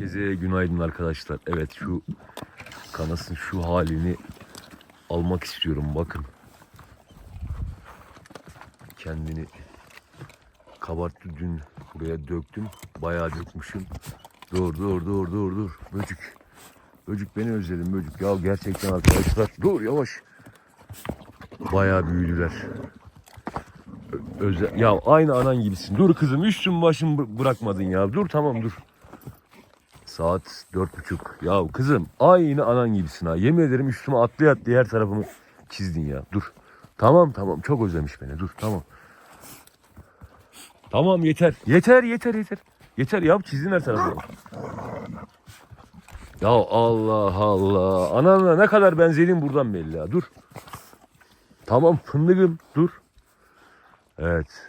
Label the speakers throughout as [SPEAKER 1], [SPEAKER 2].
[SPEAKER 1] Herkese günaydın arkadaşlar. Evet şu kanasın şu halini almak istiyorum bakın. Kendini kabarttı dün buraya döktüm. Bayağı dökmüşüm. Dur dur dur dur dur. Böcük. Böcük beni özledim böcük. Ya gerçekten arkadaşlar. Dur yavaş. Bayağı büyüdüler. Özel, ya aynı anan gibisin. Dur kızım üstüm başım bı- bırakmadın ya. Dur tamam dur. Saat dört buçuk. Ya kızım aynı anan gibisin ha. Yemin ederim üstüme atlaya atlaya her tarafımı çizdin ya. Dur. Tamam tamam çok özlemiş beni. Dur tamam. Tamam yeter. Yeter yeter yeter. Yeter yap çizdin her tarafı. Ya Allah Allah. Ananla ne kadar benzediğin buradan belli ya. Dur. Tamam fındıkım dur. Evet.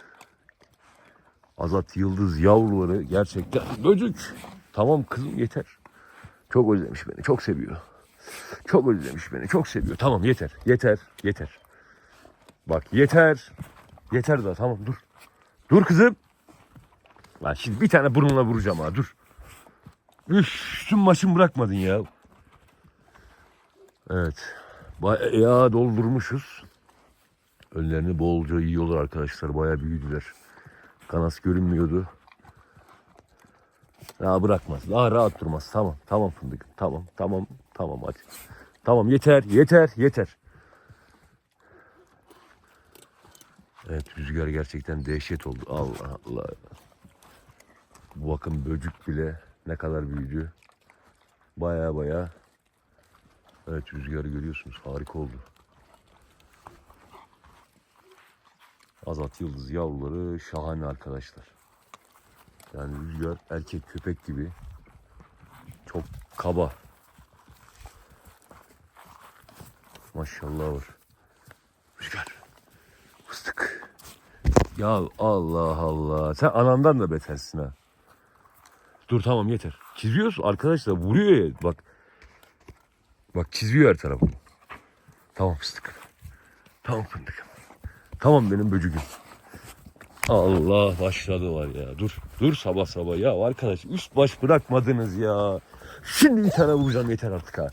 [SPEAKER 1] Azat Yıldız yavruları gerçekten böcük. Tamam kızım yeter. Çok özlemiş beni. Çok seviyor. Çok özlemiş beni. Çok seviyor. Tamam yeter. Yeter. Yeter. Bak yeter. Yeter daha tamam dur. Dur kızım. Lan şimdi bir tane burnuna vuracağım ha dur. Üstüm başım bırakmadın ya. Evet. Bayağı doldurmuşuz. Önlerini bolca yiyorlar arkadaşlar. Bayağı büyüdüler. Kanas görünmüyordu. Ya bırakmaz. Daha rahat durmaz. Tamam. Tamam fındık. Tamam. Tamam. Tamam hadi. Tamam yeter. Yeter. Yeter. Evet rüzgar gerçekten dehşet oldu. Allah Allah. Bu bakın böcük bile ne kadar büyüdü. Baya baya. Evet rüzgarı görüyorsunuz. Harika oldu. Azat Yıldız yavruları şahane arkadaşlar. Yani rüzgar erkek köpek gibi. Çok kaba. Maşallah var. Rüzgar. Fıstık. Ya Allah Allah. Sen anandan da betersin ha. Dur tamam yeter. Çiziyoruz arkadaşlar vuruyor ya bak. Bak çiziyor her tarafı. Tamam fıstık. Tamam fındık. Tamam benim böcüğüm. Allah başladı var ya. Dur. Dur sabah sabah ya arkadaş üst baş bırakmadınız ya. Şimdi bir tane vuracağım yeter artık ha.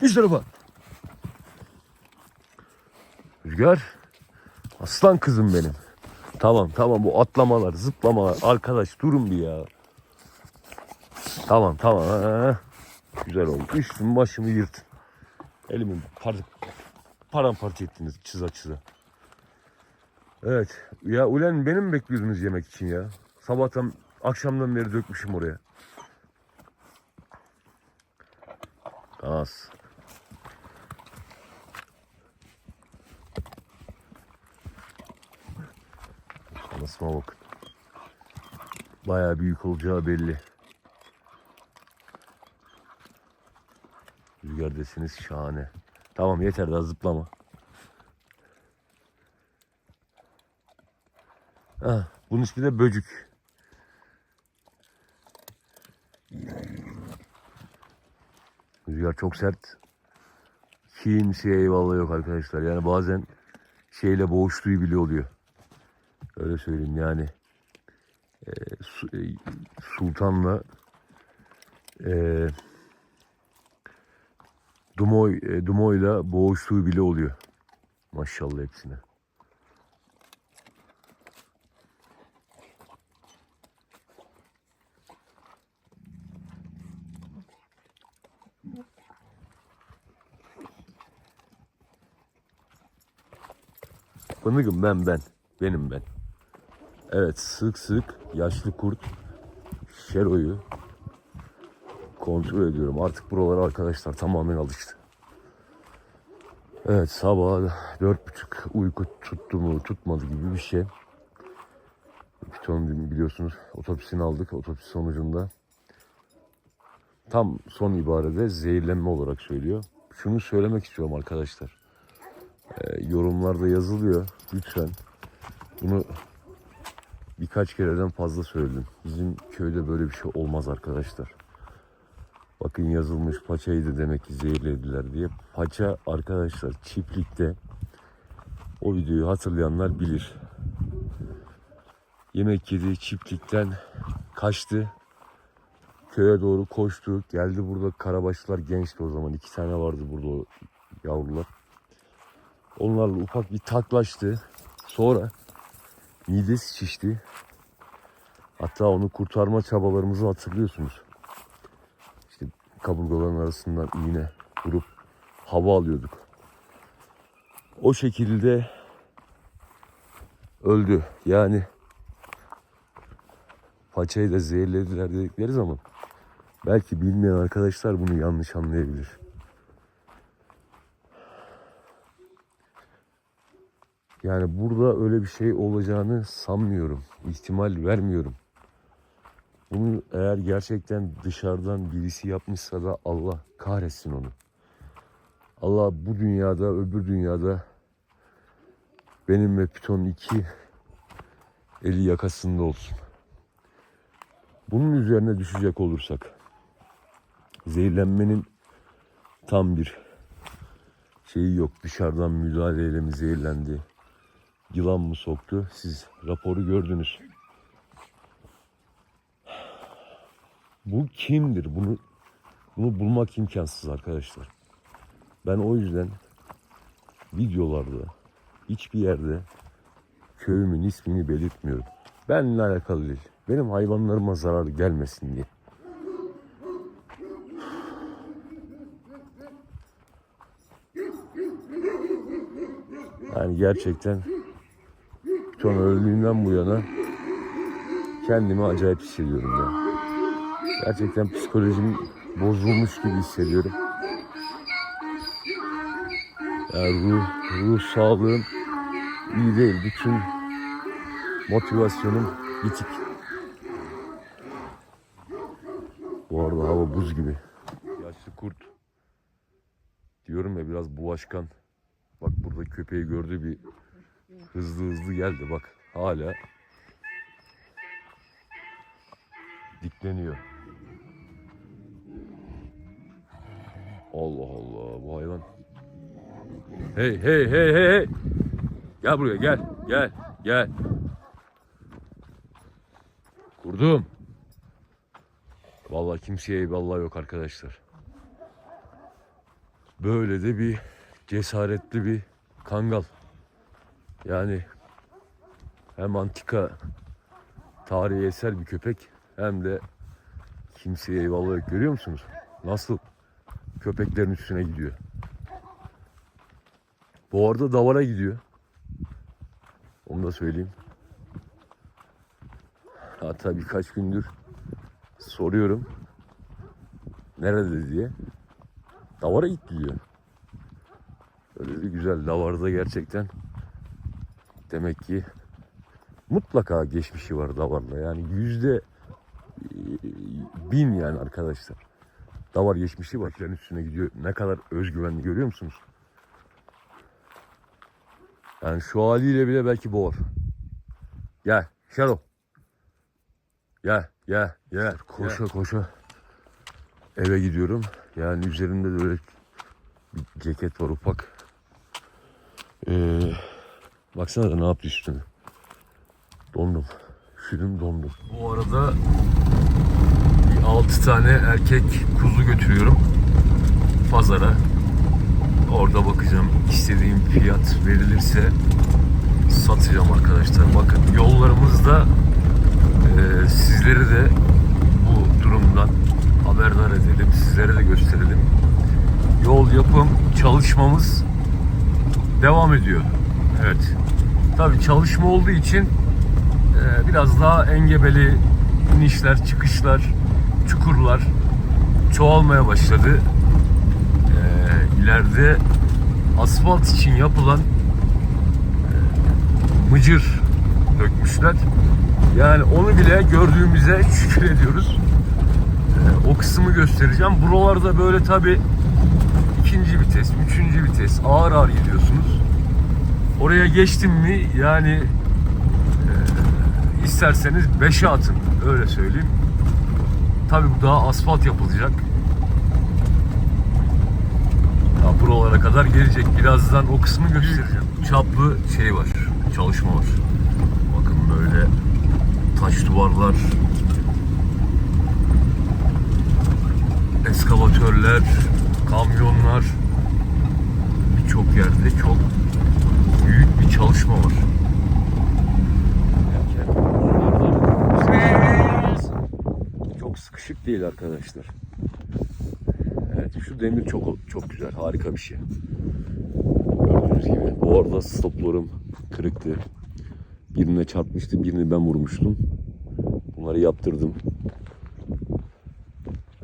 [SPEAKER 1] Düz tarafa. Rüzgar. Aslan kızım benim. Tamam tamam bu atlamalar zıplamalar arkadaş durun bir ya. Tamam tamam. Ha. Güzel oldu. Üstüm başımı yırtın. Elimi par paramparça ettiniz çıza çıza. Evet. Ya ulan benim mi bekliyordunuz yemek için ya? Sabahtan akşamdan beri dökmüşüm oraya. Az. Anasıma bakın. Bayağı büyük olacağı belli. Rüzgar deseniz şahane. Tamam yeter daha zıplama. Ah, bunun ismi de böcük. Rüzgar çok sert. Kimseye eyvallah yok arkadaşlar. Yani bazen şeyle boğuştuğu bile oluyor. Öyle söyleyeyim yani. e, Su- e, Sultan'la e, Dumoy, e, Dumoy'la boğuştuğu bile oluyor. Maşallah hepsine. Fındıkım ben ben. Benim ben. Evet sık sık yaşlı kurt Şero'yu kontrol ediyorum. Artık buralara arkadaşlar tamamen alıştı. Evet sabah dört buçuk uyku tuttu mu tutmadı gibi bir şey. Piton biliyorsunuz otopsisini aldık. Otopsi sonucunda tam son ibarede zehirlenme olarak söylüyor. Şunu söylemek istiyorum arkadaşlar. Ee, yorumlarda yazılıyor. Lütfen bunu birkaç kereden fazla söyledim. Bizim köyde böyle bir şey olmaz arkadaşlar. Bakın yazılmış paçayı da demek ki zehirlediler diye. Paça arkadaşlar çiftlikte o videoyu hatırlayanlar bilir. Yemek yedi çiftlikten kaçtı. köye doğru koştu. Geldi burada karabaşlar gençti o zaman. iki tane vardı burada yavrular. Onlarla ufak bir taklaştı. Sonra midesi şişti. Hatta onu kurtarma çabalarımızı hatırlıyorsunuz. İşte kaburgaların arasından iğne vurup hava alıyorduk. O şekilde öldü. Yani paçayı da zehirlediler dedikleri zaman belki bilmeyen arkadaşlar bunu yanlış anlayabilir. Yani burada öyle bir şey olacağını sanmıyorum. İhtimal vermiyorum. Bunu eğer gerçekten dışarıdan birisi yapmışsa da Allah kahretsin onu. Allah bu dünyada öbür dünyada benim ve Python 2 eli yakasında olsun. Bunun üzerine düşecek olursak zehirlenmenin tam bir şeyi yok. Dışarıdan müdahaleyle mi zehirlendi? Yılan mı soktu? Siz raporu gördünüz. Bu kimdir? Bunu bunu bulmak imkansız arkadaşlar. Ben o yüzden videolarda hiçbir yerde köyümün ismini belirtmiyorum. Benimle alakalı değil. Benim hayvanlarıma zarar gelmesin diye. Yani gerçekten son öldüğünden bu yana kendimi acayip hissediyorum ya. Gerçekten psikolojim bozulmuş gibi hissediyorum. Yani ruh, ruh sağlığım iyi değil. Bütün motivasyonum bitik. Bu arada hava buz gibi. Yaşlı kurt. Diyorum ya biraz bulaşkan. Bak burada köpeği gördü bir hızlı hızlı geldi bak hala dikleniyor. Allah Allah bu hayvan. Hey hey hey hey hey. Gel buraya gel gel gel. Kurdum. Vallahi kimseye vallahi yok arkadaşlar. Böyle de bir cesaretli bir kangal. Yani hem antika tarihi eser bir köpek hem de kimseye eyvallah yok. Görüyor musunuz? Nasıl köpeklerin üstüne gidiyor. Bu arada davara gidiyor. Onu da söyleyeyim. Hatta birkaç gündür soruyorum. Nerede diye. Davara gitti diyor. Öyle bir güzel. Davarda gerçekten demek ki mutlaka geçmişi var davarla. Yani yüzde e, bin yani arkadaşlar. Davar geçmişi var. Köpeklerin üstüne gidiyor. Ne kadar özgüvenli görüyor musunuz? Yani şu haliyle bile belki boğar. Gel. Shadow. Gel. Gel. Gel. Koşa koşa. Eve gidiyorum. Yani üzerimde de böyle bir ceket var ufak. Ee, baksana da ne yaptı üstüne. Dondum. Üşüdüm dondum. Bu arada bir 6 tane erkek kuzu götürüyorum pazara. Orada bakacağım istediğim fiyat verilirse satacağım arkadaşlar. Bakın yollarımızda e, sizleri de bu durumdan haberdar edelim. Sizlere de gösterelim. Yol yapım çalışmamız devam ediyor. Evet. Tabii çalışma olduğu için e, biraz daha engebeli inişler, çıkışlar, çukurlar çoğalmaya başladı. E, ileride asfalt için yapılan e, mıcır dökmüşler. Yani onu bile gördüğümüze şükür ediyoruz. O kısmı göstereceğim. Buralarda böyle tabi ikinci vites, üçüncü vites ağır ağır gidiyorsunuz. Oraya geçtim mi yani e, isterseniz 5'e atın öyle söyleyeyim. Tabi bu daha asfalt yapılacak. Ya buralara kadar gelecek. Birazdan o kısmı göstereceğim. Çaplı şey var. Çalışma var. Bakın böyle taş duvarlar. Eskavatörler, kamyonlar birçok yerde çok büyük bir çalışma var. Çok sıkışık değil arkadaşlar. Evet şu demir çok çok güzel harika bir şey. Gördüğünüz gibi. Bu arada stoplarım kırıktı. Birine çarpmıştı, birini ben vurmuştum. Bunları yaptırdım.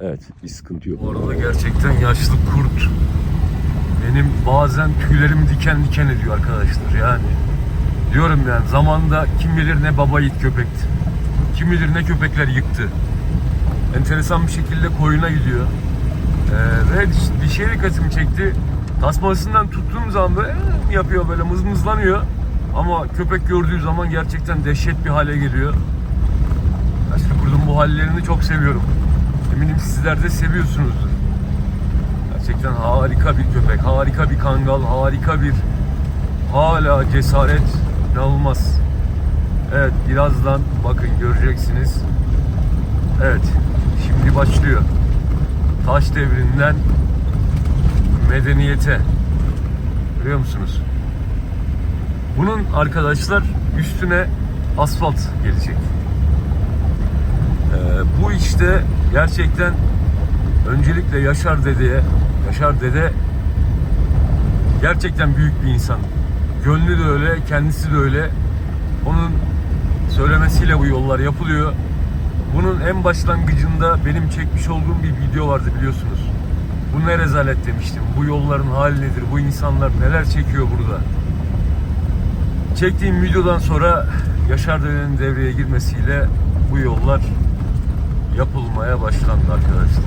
[SPEAKER 1] Evet, bir sıkıntı yok. Bu arada gerçekten yaşlı kurt benim bazen tüylerimi diken diken ediyor arkadaşlar yani. Diyorum yani zamanda kim bilir ne baba yiğit köpekti. Kim bilir ne köpekler yıktı. Enteresan bir şekilde koyuna gidiyor. Ee, ve bir şey dikkatimi çekti. Tasmasından tuttuğum zaman böyle "Ee" yapıyor böyle mızmızlanıyor. Ama köpek gördüğü zaman gerçekten dehşet bir hale geliyor. Yaşlı kurdun bu hallerini çok seviyorum. Eminim sizler de seviyorsunuzdur. Gerçekten harika bir köpek, harika bir kangal, harika bir hala cesaret inanılmaz. Evet birazdan bakın göreceksiniz. Evet şimdi başlıyor. Taş devrinden medeniyete. Görüyor musunuz? Bunun arkadaşlar üstüne asfalt gelecek. Ee, bu işte gerçekten öncelikle Yaşar Dede'ye, Yaşar Dede gerçekten büyük bir insan. Gönlü de öyle, kendisi de öyle. Onun söylemesiyle bu yollar yapılıyor. Bunun en başlangıcında benim çekmiş olduğum bir video vardı biliyorsunuz. Bu ne rezalet demiştim. Bu yolların hali nedir? Bu insanlar neler çekiyor burada? Çektiğim videodan sonra Yaşar Dede'nin devreye girmesiyle bu yollar yapılmaya başlandı arkadaşlar.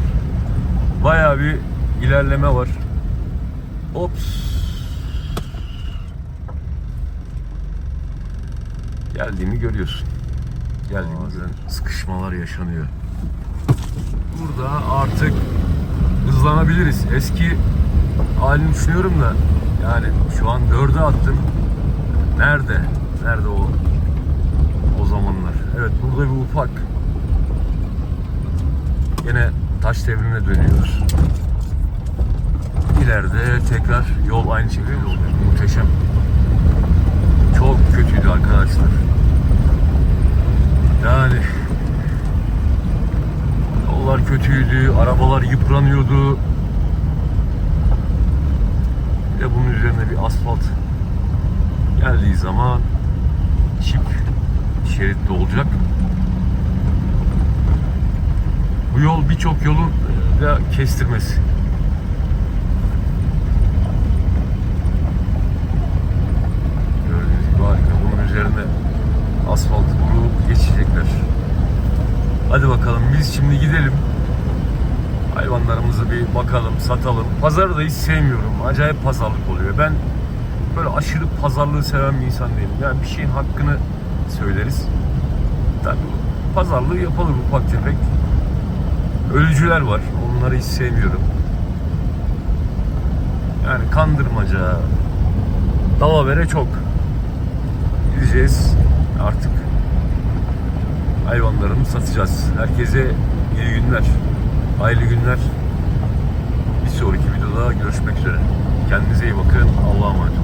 [SPEAKER 1] Bayağı bir ilerleme var. Ops. Geldiğimi görüyorsun. Geldiğimi görüyorsun. Sıkışmalar yaşanıyor. Burada artık hızlanabiliriz. Eski halini düşünüyorum da yani şu an dörde attım. Nerede? Nerede o o zamanlar? Evet burada bir ufak Yine taş devrine dönüyoruz. İleride tekrar yol aynı şekilde oluyor. Muhteşem. Çok kötüydü arkadaşlar. Yani yollar kötüydü, arabalar yıpranıyordu. Bir de bunun üzerine bir asfalt geldiği zaman çift şeritli olacak. Bu yol birçok yolun da kestirmesi. Gördüğünüz gibi harika. Bunun üzerine asfalt vurup geçecekler. Hadi bakalım biz şimdi gidelim. Hayvanlarımızı bir bakalım, satalım. Pazarı da hiç sevmiyorum. Acayip pazarlık oluyor. Ben böyle aşırı pazarlığı seven bir insan değilim. Yani bir şeyin hakkını söyleriz. Tabii pazarlığı yapalım ufak tefek ölücüler var. Onları hiç sevmiyorum. Yani kandırmaca, dalavere çok. Gideceğiz artık. Hayvanlarımı satacağız. Herkese iyi günler, hayırlı günler. Bir sonraki videoda görüşmek üzere. Kendinize iyi bakın. Allah'a emanet olun.